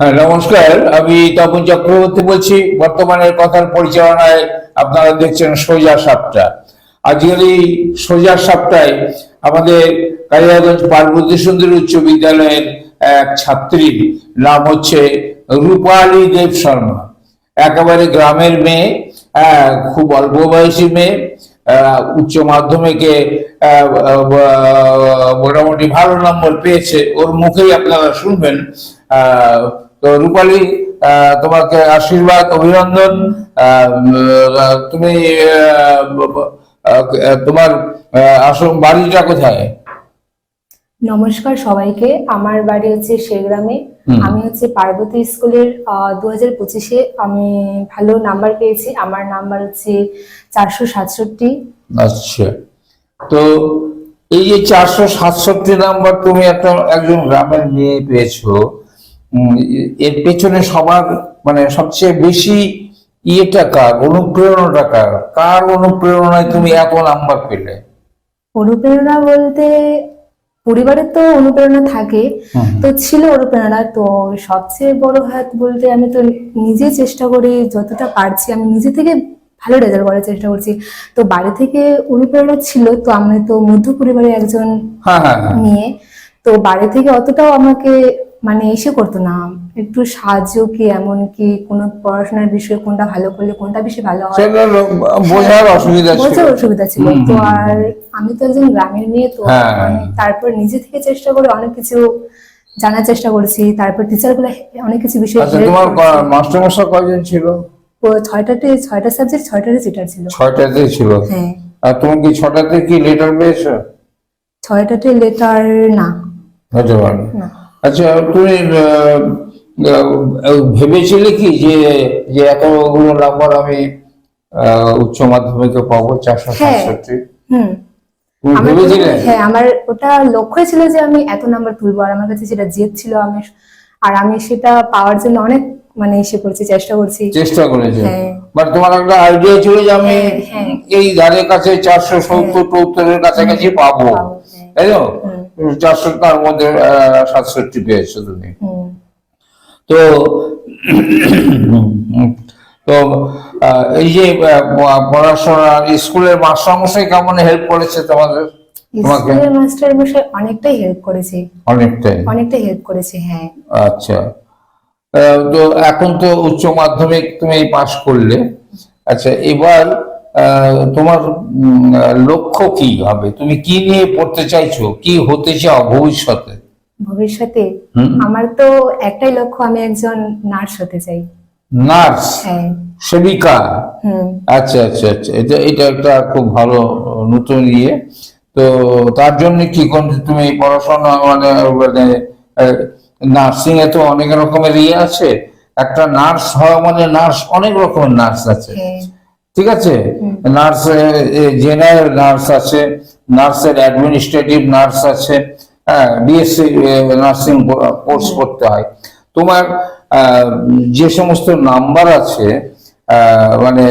হ্যাঁ নমস্কার। আমি তপন চক্রবর্তী বলছি। বর্তমানের কথার পরিচালনায় আপনারা দেখছেন সোজা সাপটা। আজকের এই সোজা সাপটায় আমাদের কালিয়াগঞ্জ পার্বতী সুন্দরী উচ্চ বিদ্যালয়ের এক ছাত্রীর নাম হচ্ছে রূপালী দেব শর্মা। একেবারে গ্রামের মেয়ে আহ, খুব অল্প বয়সী মেয়ে উচ্চ মাধ্যমিকে মোটামুটি ভালো নম্বর পেয়েছে। ওর মুখেই আপনারা শুনবেন তো রূপালী তোমাকে আশীর্বাদ অভিনন্দন। তুমি তোমার আসল বাড়িটা কোথায়? নমস্কার সবাইকে। আমার বাড়ি হচ্ছে সেগ্রামে হুম। আমি হচ্ছে পার্বতী স্কুলের দু হাজার পঁচিশে আমি ভালো নাম্বার পেয়েছি। আমার নাম্বার হচ্ছে চারশো সাতষট্টি। আচ্ছা। তো এই যে চারশো সাতষট্টি নাম্বার তুমি একটা একজন গ্রামের মেয়ে পেয়েছ এর পেছনে সবার মানে সবচেয়ে বেশি ইয়েটা কার? অনুপ্রেরণাটা কার? কার অনুপ্রেরণায় তুমি এত নাম্বার পেলে? অনুপ্রেরণা বলতে পরিবারের তো অনুপ্রেরণা থাকে তো ছিল অনুপ্রেরণা। তো সবচেয়ে বড় হাত বলতে আমি তো নিজে চেষ্টা করি যতটা পারছি আমি নিজে থেকে ভালো রেজাল্ট করার চেষ্টা করছি। তো বাড়ি থেকে অনুপ্রেরণা ছিল তো আমি তো মধ্য পরিবারের একজন হ্যাঁ হ্যাঁ হ্যাঁ। তো বাড়ি থেকে অতটাও আমাকে মানে এসে করতো না। একটু সাহায্য কি এমন কি কোনো পড়াশোনার বিষয়ে কোনটা ভালো করলে কোনটা বেশি ভালো হয়? বোঝার অসুবিধা ছিল। বোঝার অসুবিধা ছিল। তো আর আমি তো একজন গ্রামের মেয়ে তো হ্যাঁ। মানে তারপর নিজে থেকে চেষ্টা করে অনেক কিছু জানার চেষ্টা করেছি। তারপর টিচারগুলো অনেক কিছু বিষয়ে আচ্ছা তোমার মাস্টারমশাই কয়জন ছিল? ছয়টাতে ছয়টা সাবজেক্ট ছয়টাতে চিটার ছিল। ছয়টাতে ছিল? হ্যাঁ। আর তুমি কি ছটাতে কি লেটার পেয়েছ? ছয়টাতে লেটার না। হতে পারে না। আচ্ছা তুমি ভেবেছিলে কি যে যে এতগুলো নাম্বার আমি উচ্চ মাধ্যমিকে পাবো চারশো হ্যাঁ। সাতষট্টি ভেবেছিলে হ্যাঁ আমার ওটা লক্ষ্য ছিল যে আমি এত নাম্বার তুলবো আর আমার কাছে সেটা জেদ ছিল আমি আর আমি সেটা পাওয়ার জন্য অনেক মানে এসে করছি চেষ্টা করছি চেষ্টা করেছে হ্যাঁ। বাট তোমার একটা আইডিয়া ছিল যে আমি হ্যাঁ, হ্যাঁ। এই ধারে কাছে চারশো সত্তর টৌত্তরের কাছাকাছি পাবো পাবো, হ্যাঁ। তাই তো। চারশো তার মধ্যে সাতষট্টি পেয়েছ তুমি। তো তো এই যে পড়াশোনা স্কুলের মাস্টার মাস্টারমশাই কেমন হেল্প করেছে তোমাদের? স্কুলের মাস্টার মশাই অনেকটাই হেল্প করেছে। অনেকটাই? অনেকটাই হেল্প করেছে হ্যাঁ। আচ্ছা। তো এখন তো উচ্চ মাধ্যমিক তুমি পাশ করলে। আচ্ছা এবার তোমার লক্ষ্য কি হবে? তুমি কি নিয়ে পড়তে চাইছো? কি হতে চাও ভবিষ্যতে? ভবিষ্যতে? আমার তো একটাই লক্ষ্য আমি একজন নার্স হতে চাই। নার্স? হ্যাঁ। সেবিকা? আচ্ছা আচ্ছা আচ্ছা। এটা এটা একটা খুব ভালো নতুন ইয়ে। তো তার জন্য কি কোন তুমি পড়াশোনা মানে মানে নার্সিং এ তো অনেক রকমের ইয়ে আছে। একটা নার্স হওয়া মানে নার্স অনেক রকমের নার্স আছে। হ্যাঁ। ঠিক আছে? নার্স জেনারেল নার্স আছে নার্সের অ্যাডমিনিস্ট্রেটিভ নার্স আছে হ্যাঁ বিএসসি নার্সিং কোর্স করতে হয়। তোমার যে সমস্ত নাম্বার আছে মানে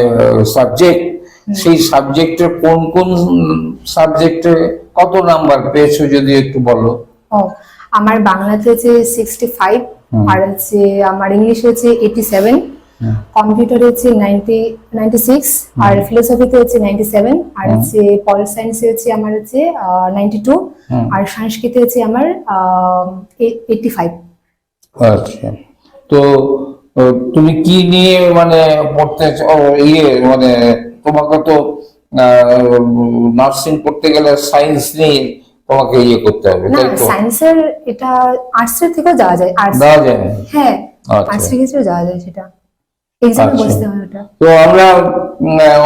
সাবজেক্ট সেই সাবজেক্টের কোন কোন সাবজেক্টে কত নাম্বার পেয়েছ যদি একটু বলো? আমার বাংলাতে হচ্ছে সিক্সটি ফাইভ আর হচ্ছে আমার ইংলিশে হচ্ছে এইটি সেভেন কম্পিউটারে হচ্ছে নাইনটি নাইনটি সিক্স আর ফিলোসফিতে হচ্ছে নাইনটি সেভেন আর হচ্ছে পল সায়েন্সে হচ্ছে আমার হচ্ছে নাইনটি টু আর সংস্কৃতে হচ্ছে আমার এইটটি ফাইভ আচ্ছা। তো তুমি কি নিয়ে মানে পড়তে ইয়ে মানে তোমাকে তো নার্সিং পড়তে গেলে সায়েন্স নিয়ে তোমাকে ইয়ে করতে হবে না সায়েন্সের এটা আর্টসের থেকেও যাওয়া যায়। আর্টস দেওয়া যায় হ্যাঁ আচ্ছা। আর্টসের ক্ষেত্রেও যাওয়া যায় সেটা। এক্সামে আচ্ছা। বসতে হয় ওটা। তো আমরা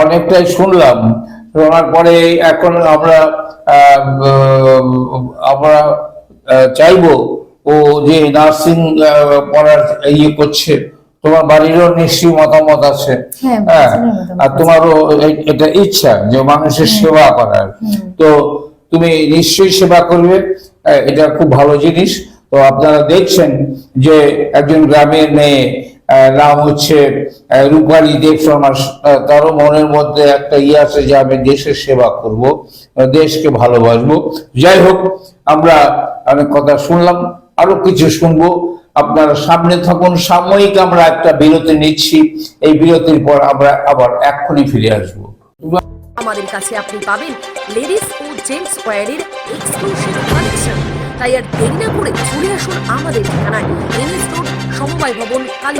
অনেকটাই শুনলাম। শোনার পরে এখন আমরা আমরা চাইব ও যে নার্সিং পড়ার ইয়ে করছে তোমার বাড়িরও নিশ্চয়ই মতামত আছে। হ্যাঁ, হ্যাঁ আর তোমারও এটা ইচ্ছা যে মানুষের সেবা করার। তো তুমি নিশ্চয়ই সেবা করবে এটা খুব ভালো জিনিস। তো আপনারা দেখছেন যে একজন গ্রামের মেয়ে নাম হচ্ছে রূপালী দেব শর্মা তারও মনের মধ্যে একটা ইয়ে আছে যে আমি দেশের সেবা করব দেশকে ভালোবাসবো। যাই হোক, আমরা অনেক কথা শুনলাম, আরও কিছু শুনব। আপনারা সামনে থাকুন, সাময়িক আমরা একটা বিরতি নিচ্ছি। এই বিরতির পর আমরা আবার এক্ষুনি ফিরে আসব। আমাদের কাছে আপনি পাবেন লেডিস ও জেন্টস ওয়্যারের এক্সক্লুসিভ কালেকশন তাই আর দেরি না করে চলে আসুন আমাদের ঠিকানায় সমবায় ভবন, কালী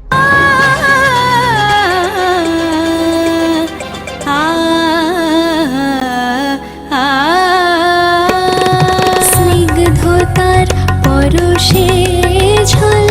স্নিগ্ধতার পরশে ঝলমলে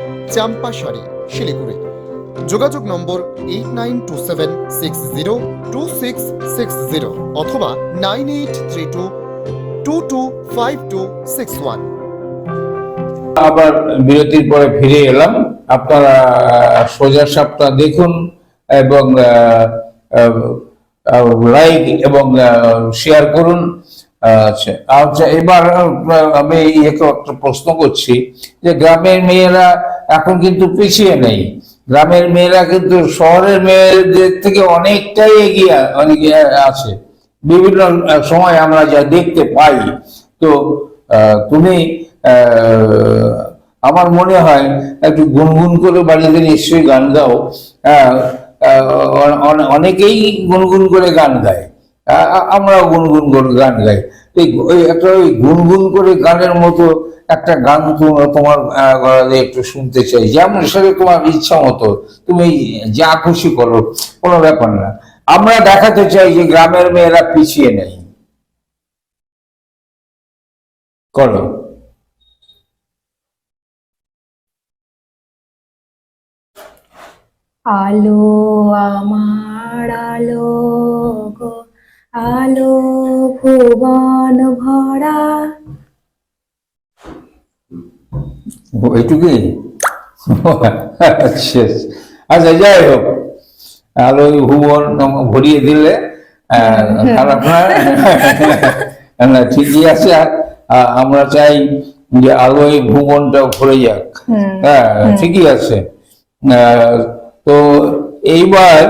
চাম্পাসারি শিলিগুড়ি। যোগাযোগ নম্বর eight nine two seven six zero two six six zero অথবা nine eight three two two two five two six one আবার বিরতির পরে ফিরে এলাম। আপনারা সোজা সাপটা দেখুন এবং লাইক এবং শেয়ার করুন। আচ্ছা আচ্ছা এবার আমি একে একটা প্রশ্ন করছি যে গ্রামের মেয়েরা এখন কিন্তু পিছিয়ে নেই। গ্রামের মেয়েরা কিন্তু শহরের মেয়েদের থেকে অনেকটাই এগিয়ে অনেক আছে। বিভিন্ন সময় আমরা যা দেখতে পাই। তো তুমি আমার মনে হয় একটু গুনগুন করে বাড়িতে নিশ্চয়ই গান গাও। অ- অনেকেই গুনগুন করে গান গায়। আ- আ- গুনগুন করে গান গাই। এই একটা ওই গুনগুন করে গানের মতো একটা গান তোমার গলাতে একটু শুনতে চাই। যেমন সেটা তোমার ইচ্ছা মতো। তুমি যা খুশি করো, কোনো ব্যাপার না। আমরা দেখাতে চাই যে গ্রামের মেয়েরা পিছিয়ে নেই। করো। আলো, আমার আলো আলো ভুবন ভরা। ও, এইটুকুই আচ্ছা। আচ্ছা যাই হোক। আলোয় ভুবন ভরিয়ে দিলে খারাপ না ঠিকই আছে। আমরা চাই যে আলোয় ভুবনটা ভরে যাক। হ্যাঁ ঠিকই আছে। আহ, তো এইবার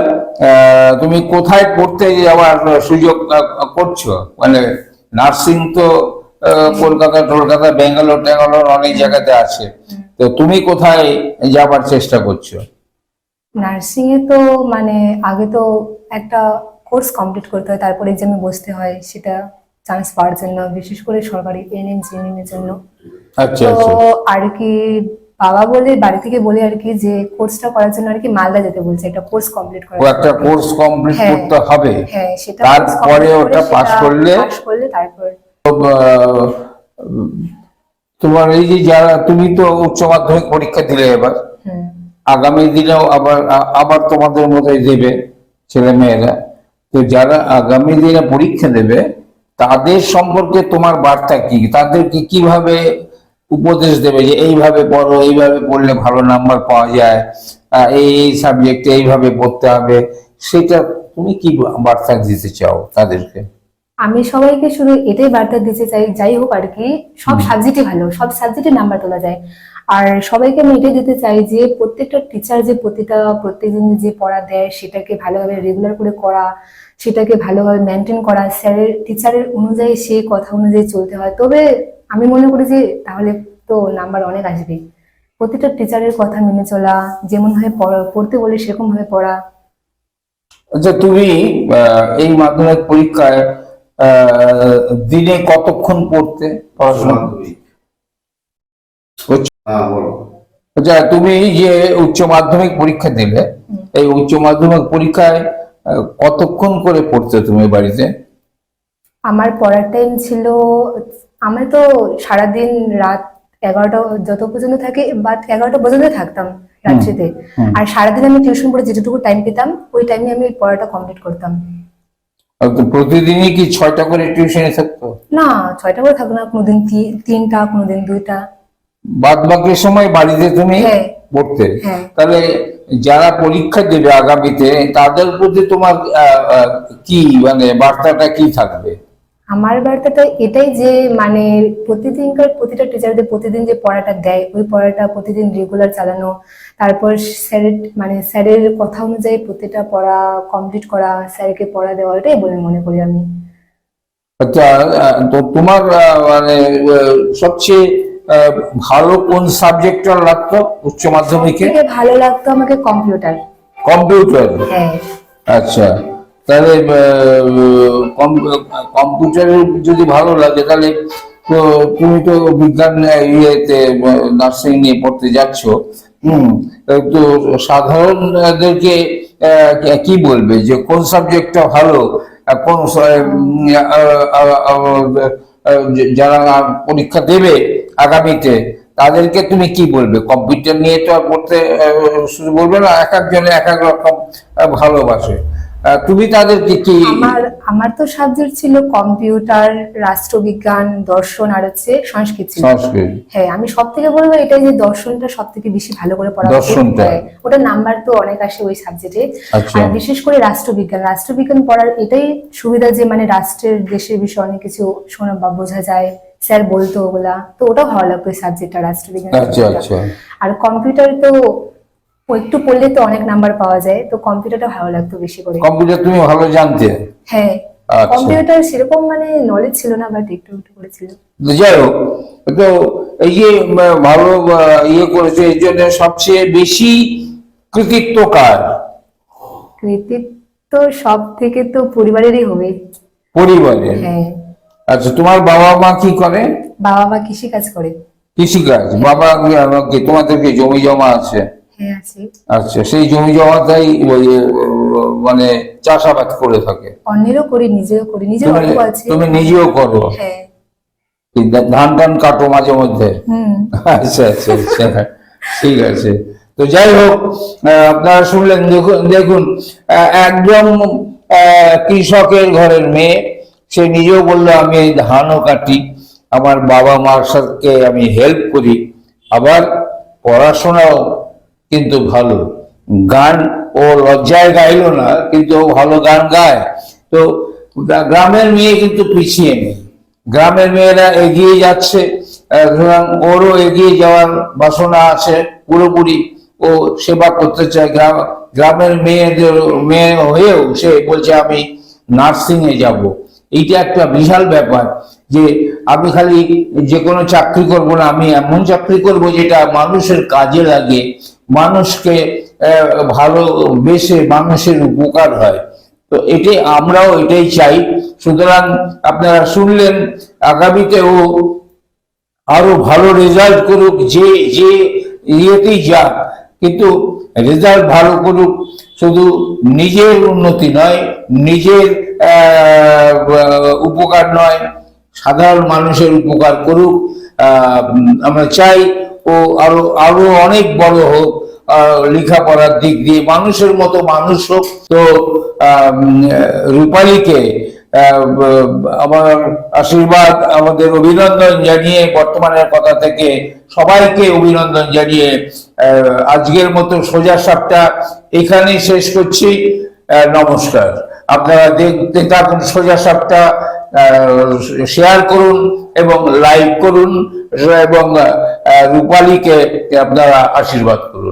তুমি কোথায় পড়তে যাওয়ার সুযোগ করছ? মানে নার্সিং তো কলকাতা টলকাতা ব্যাঙ্গালোর ট্যাঙ্গালোর অনেক জায়গাতে আছে। তো তুমি কোথায় যাবার চেষ্টা করছ? নার্সিং এ তো মানে আগে তো একটা কোর্স কমপ্লিট করতে হয় তারপর এক্সামে বসতে হয় সেটা চান্স পাওয়ার জন্য বিশেষ করে সরকারি এনএম জিএনএম এর জন্য। আচ্ছা তো আচ্ছা। আর কি বাবা বলে বাড়ি থেকে বলে আর কি যে কোর্সটা করার জন্য আর কি মালদা যেতে বলছে একটা কোর্স কমপ্লিট করার ও একটা কোর্স কমপ্লিট হ্যাঁ। করতে হবে। হ্যাঁ সেটা তারপরে ওটা পাস করলে পাস করলে তারপর। তোমার এই যে যারা তুমি তো উচ্চ মাধ্যমিক পরীক্ষা দিলে এবার। আগামী দিনেও আবার আবার তোমাদের মতোই দেবে ছেলে মেয়েরা তো যারা আগামী দিনে পরীক্ষা দেবে তাদের সম্পর্কে তোমার বার্তা কি? তাদেরকে কীভাবে উপদেশ দেবে যে এইভাবে পড়ো এইভাবে পড়লে ভালো নাম্বার পাওয়া যায় এই এই সাবজেক্টে এইভাবে পড়তে হবে। সেটা তুমি কি বার্তা দিতে চাও তাদেরকে? আমি সবাইকে শুধু এটাই বার্তা দিতে চাই যাই হোক আর কি সব সাবজেক্টই ভালো সব সাবজেক্টে নাম্বার তোলা যায়। আর সবাইকে আমি এটাই দিতে চাই যে প্রত্যেকটা টিচার যে প্রতিটা প্রত্যেকদিন যে পড়া দেয় সেটাকে ভালোভাবে রেগুলার করে করা সেটাকে ভালোভাবে মেনটেন করা। স্যারের টিচারের অনুযায়ী সেই কথা অনুযায়ী চলতে হয়। তবে আমি মনে করি যে তাহলে তো নাম্বার অনেক আসবে প্রতিটা টিচারের কথা মেনে চলা যেমন ভাবে পড়া- পড়তে বলে সেরকম ভাবে পড়া। আচ্ছা তুমি আহ, এই মাধ্যমিক পরীক্ষায় দিনে কতক্ষণ পড়তে পড়াশোনা হ্যাঁ আচ্ছা তুমি যে উচ্চ মাধ্যমিক পরীক্ষা দিলে এই উচ্চ মাধ্যমিক পরীক্ষায় কতক্ষণ করে পড়তে তুমি বাড়িতে? আমার পড়ার টাইম ছিল আমি তো সারাদিন রাত এগারোটা যত পর্যন্ত থাকে বা এগারোটা পর্যন্ত থাকতাম রাত্রিতে। আর সারাদিন আমি টিউশন পড়ে যেটুকু টাইম পেতাম ওই টাইমে আমি পড়াটা কমপ্লিট করতাম প্রতিদিনই কি ছয়টা করে টিউশনে থাকতো না ছয়টা করে থাকতো না কোনোদিন তিনটা কোনোদিন দুইটা বাদ বাকি সময় বাড়িতে তুমি হ্যাঁ। পড়তে হ্যাঁ। তাহলে যারা পরীক্ষা দেবে আগামীতে তাদের প্রতি তোমার কি মানে বার্তাটা কি থাকবে আমার বার্তাটা এটাই যে মানে প্রতিদিনকার প্রতিটা টিচারদের প্রতিদিন যে পড়াটা দেয় ওই পড়াটা প্রতিদিন রেগুলার চালানো তারপর স্যারের মানে স্যারের কথা অনুযায়ী প্রতিটা পড়া কমপ্লিট করা স্যারকে পড়া দেওয়া এটাই বলে মনে করি আমি। আচ্ছা তো তোমার মানে সবচেয়ে ভালো কোন সাবজেক্টটা লাগতো উচ্চ মাধ্যমিকে? ভালো লাগতো আমাকে কম্পিউটার কম্পিউটার হ্যাঁ। আচ্ছা। তাহলে কম্পিউটারের যদি ভালো লাগে, তাহলে তুমি তো বিজ্ঞান ইয়েতে নার্সিং নিয়ে পড়তে যাচ্ছ, হুম? তো সাধারণদেরকে কি বলবে যে, কোন সাবজেক্টটা ভালো কোন যারা পরীক্ষা দেবে আগামীতে, তাদেরকে তুমি কি বলবে? কম্পিউটার নিয়ে তো আর পড়তে শুধু বলবে না, এক একজনে এক এক রকম ভালোবাসে। তুমি তাদেরকে কি আমার আমার তো সাবজেক্ট ছিল কম্পিউটার রাষ্ট্রবিজ্ঞান দর্শন আর হচ্ছে সংস্কৃত ছিল হ্যাঁ আমি সব থেকে বলব এটাই যে দর্শনটা সব থেকে বেশি ভালো করে পড়া। দর্শনটা? হ্যাঁ, ওটা নাম্বার তো অনেক আসে ওই সাবজেক্টে আচ্ছা। আর বিশেষ করে রাষ্ট্রবিজ্ঞান রাষ্ট্রবিজ্ঞান পড়ার এটাই সুবিধা যে মানে রাষ্ট্রের দেশের বিষয়ে অনেক কিছু শোনা বা বোঝা যায় স্যার বলতো ওগুলা তো ওটাও ভালো লাগতো সাবজেক্টটা রাষ্ট্রবিজ্ঞান আচ্ছা। আচ্ছা আর কম্পিউটার তো ও একটু পড়লে তো অনেক নাম্বার পাওয়া যায় তো কম্পিউটারটা ভালো লাগতো বেশি করে। কম্পিউটার তুমি ভালো জানতে। হ্যাঁ আচ্ছা। কম্পিউটার সেরকম মানে নলেজ ছিল না বাট একটু একটু করেছিল তো যাই হোক তো এই যে ভালো ইয়ে করেছে এই জন্য সবচেয়ে বেশি কৃতিত্ব কার? কৃতিত্ব সব থেকে তো পরিবারেরই হবে। পরিবারের? হ্যাঁ। আচ্ছা তোমার বাবা মা কি করে? বাবা মা কৃষি কাজ করে। কৃষিকাজ? বাবা কি- তোমাদের কি জমি জমা আছে? আচ্ছা সেই জমি জমাতেই ওই মানে চাষাবাদ করে থাকে। অন্যেরও করি নিজেও করি অল্প আছে। তুমি নিজেও করো। হ্যাঁ। ধান টান কাটো মাঝে মধ্যে। আচ্ছা আচ্ছা আচ্ছা। ঠিক আছে। তো যাই হোক আপনারা শুনলেন দেখুন একদম কৃষকের ঘরের মেয়ে সে নিজেও বলল আমি এই ধানও কাটি। আমার বাবা মার সাথে আমি হেল্প করি। আবার পড়াশোনাও কিন্তু ভালো। গান ও লজ্জায় গাইলো না, কিন্তু ও ভালো গান গায়। তো গ্রামের মেয়ে কিন্তু পিছিয়ে নেই। গ্রামের মেয়েরা এগিয়ে যাচ্ছে ওরও এগিয়ে যাওয়ার বাসনা আছে পুরোপুরি। ও সেবা করতে চায়। গ্রাম গ্রামের মেয়েদের, মেয়ে হয়েও সে বলছে, আমি নার্সিং এ যাব। এইটা একটা বিশাল ব্যাপার যে আমি খালি যে কোনো চাকরি করব না, আমি এমন চাকরি করব যেটা মানুষের কাজে লাগে মানুষকে ভালোবেসে মানুষের উপকার হয়। তো এটাই আমরাও এটাই চাই। সুতরাং আপনারা শুনলেন, আগামীতেও আরও ভালো রেজাল্ট করুক, যে যে ইয়েতেই যাক, কিন্তু রেজাল্ট ভালো করুক শুধু নিজের উন্নতি নয়, নিজের উপকার নয়, সাধারণ মানুষের উপকার করুক। আমরা চাই ও আরও আরও অনেক বড় হোক। লেখাপড়ার দিক দিয়ে মানুষের মতো মানুষ হোক। তো রূপালীকে আমার আশীর্বাদ, আমাদের অভিনন্দন জানিয়ে বর্তমানের কথা থেকে সবাইকে অভিনন্দন জানিয়ে আজকের মতো সোজা সাপটা এখানেই শেষ করছি। নমস্কার। আপনারা দেখতে থাকুন সোজা সাপটা শেয়ার করুন এবং লাইক করুন, এবং রূপালীকে আপনারা আশীর্বাদ করুন।